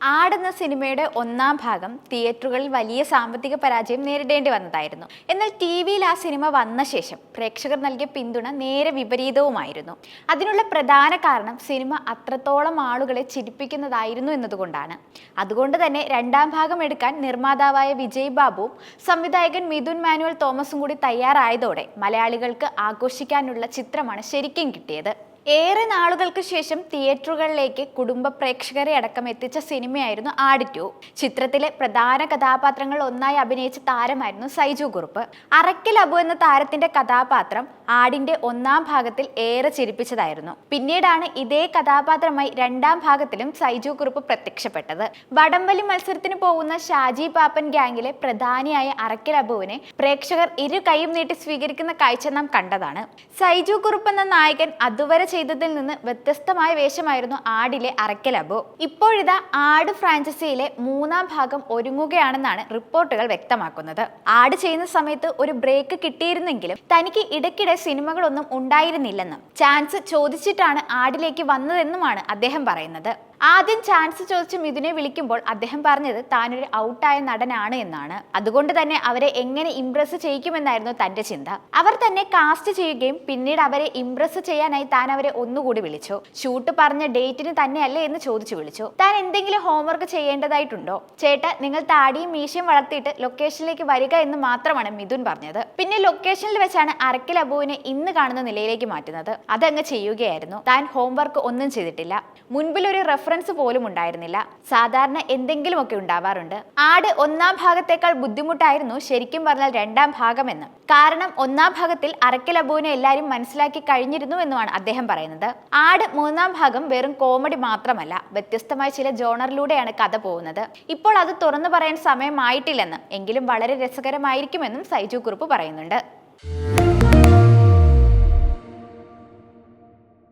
ആട് എന്ന സിനിമയുടെ ഒന്നാം ഭാഗം തിയേറ്ററുകളിൽ വലിയ സാമ്പത്തിക പരാജയം നേരിടേണ്ടി വന്നതായിരുന്നു. എന്നാൽ ടി വിയിൽ ആ സിനിമ വന്ന ശേഷം പ്രേക്ഷകർ നൽകിയ പിന്തുണ നേരെ വിപരീതവുമായിരുന്നു. അതിനുള്ള പ്രധാന കാരണം സിനിമ അത്രത്തോളം ആളുകളെ ചിരിപ്പിക്കുന്നതായിരുന്നു എന്നതുകൊണ്ടാണ്. അതുകൊണ്ട് തന്നെ രണ്ടാം ഭാഗം എടുക്കാൻ നിർമ്മാതാവായ വിജയ് ബാബുവും സംവിധായകൻ മിഥുൻ മാനുവൽ തോമസും കൂടി തയ്യാറായതോടെ മലയാളികൾക്ക് ആഘോഷിക്കാനുള്ള ചിത്രമാണ് ശരിക്കും കിട്ടിയത്. ഏറെ നാളുകൾക്ക് ശേഷം തിയേറ്ററുകളിലേക്ക് കുടുംബ പ്രേക്ഷകരെ അടക്കം എത്തിച്ച സിനിമയായിരുന്നു ആഡിറ്റു. ചിത്രത്തിലെ പ്രധാന കഥാപാത്രങ്ങൾ ഒന്നായി അഭിനയിച്ച താരമായിരുന്നു സൈജു കുറുപ്പ്. അറക്കൽ അബു എന്ന താരത്തിന്റെ കഥാപാത്രം ആടിന്റെ ഒന്നാം ഭാഗത്തിൽ ഏറെ ചിരിപ്പിച്ചതായിരുന്നു. പിന്നീടാണ് ഇതേ കഥാപാത്രമായി രണ്ടാം ഭാഗത്തിലും സൈജു കുറുപ്പ് പ്രത്യക്ഷപ്പെട്ടത്. വടംവലി മത്സരത്തിന് പോകുന്ന ഷാജി പാപ്പൻ ഗ്യാങ്ങിലെ പ്രധാനിയായ അറക്കൽ അബുവിനെ പ്രേക്ഷകർ ഇരു കൈയും നീട്ടി സ്വീകരിക്കുന്ന കാഴ്ച നാം കണ്ടതാണ്. സൈജു കുറുപ്പ് എന്ന നായകൻ അതുവരെ ചെയ്തതിൽ നിന്ന് വ്യത്യസ്തമായ വേഷമായിരുന്നു ആടിലെ അറക്കൽ അബു. ഇപ്പോഴിതാ ആട് ഫ്രാഞ്ചൈസിയിലെ മൂന്നാം ഭാഗം ഒരുങ്ങുകയാണെന്നാണ് റിപ്പോർട്ടുകൾ വ്യക്തമാക്കുന്നത്. ആട് ചെയ്യുന്ന സമയത്ത് ഒരു ബ്രേക്ക് കിട്ടിയിരുന്നെങ്കിലും തനിക്ക് ഇടയ്ക്കിടെ സിനിമകളൊന്നും ഉണ്ടായിരുന്നില്ലെന്നും ചാൻസ് ചോദിച്ചിട്ടാണ് ആടിലേക്ക് വന്നതെന്നുമാണ് അദ്ദേഹം പറയുന്നത്. ആദ്യം ചാൻസ് ചോദിച്ച് മിഥുനെ വിളിക്കുമ്പോൾ അദ്ദേഹം പറഞ്ഞത് താനൊരു ഔട്ടായ നടനാണ് എന്നാണ്. അതുകൊണ്ട് തന്നെ അവരെ എങ്ങനെ ഇംപ്രസ് ചെയ്യിക്കുമെന്നായിരുന്നു തന്റെ ചിന്ത. അവർ തന്നെ കാസ്റ്റ് ചെയ്യുകയും പിന്നീട് അവരെ ഇംപ്രസ് ചെയ്യാനായി താൻ അവരെ ഒന്നുകൂടി വിളിച്ചു. ഷൂട്ട് പറഞ്ഞ ഡേറ്റിന് തന്നെയല്ലേ എന്ന് ചോദിച്ചു വിളിച്ചു. താൻ എന്തെങ്കിലും ഹോംവർക്ക് ചെയ്യേണ്ടതായിട്ടുണ്ടോ? ചേട്ടാ നിങ്ങൾ താടിയും മീശയും വളർത്തിയിട്ട് ലൊക്കേഷനിലേക്ക് വരിക എന്ന് മാത്രമാണ് മിഥുൻ പറഞ്ഞത്. പിന്നെ ലൊക്കേഷനിൽ വെച്ചാണ് അരക്കിൽ അബുവിനെ ഇന്ന് കാണുന്ന നിലയിലേക്ക് മാറ്റുന്നത്. അതങ്ങ് ചെയ്യുകയായിരുന്നു. താൻ ഹോംവർക്ക് ഒന്നും ചെയ്തിട്ടില്ല. മുൻപിൽ ഒരു റെഫറൻസ് പോലും ഉണ്ടായിരുന്നില്ല. സാധാരണ എന്തെങ്കിലുമൊക്കെ ഉണ്ടാവാറുണ്ട്. ആട് ഒന്നാം ഭാഗത്തേക്കാൾ ബുദ്ധിമുട്ടായിരുന്നു ശരിക്കും പറഞ്ഞാൽ രണ്ടാം ഭാഗമെന്ന്. കാരണം ഒന്നാം ഭാഗത്തിൽ അറക്കൽ അബുവിനെ എല്ലാവരും മനസ്സിലാക്കി കഴിഞ്ഞിരുന്നു എന്നുമാണ് അദ്ദേഹം പറയുന്നത്. ആട് മൂന്നാം ഭാഗം വെറും കോമഡി മാത്രമല്ല വ്യത്യസ്തമായ ചില ജോണറിലൂടെയാണ് കഥ പോകുന്നത്. ഇപ്പോൾ അത് തുറന്നു പറയാൻ സമയമായിട്ടില്ലെന്ന് എങ്കിലും വളരെ രസകരമായിരിക്കുമെന്നും സൈജു കുറുപ്പ് പറയുന്നുണ്ട്.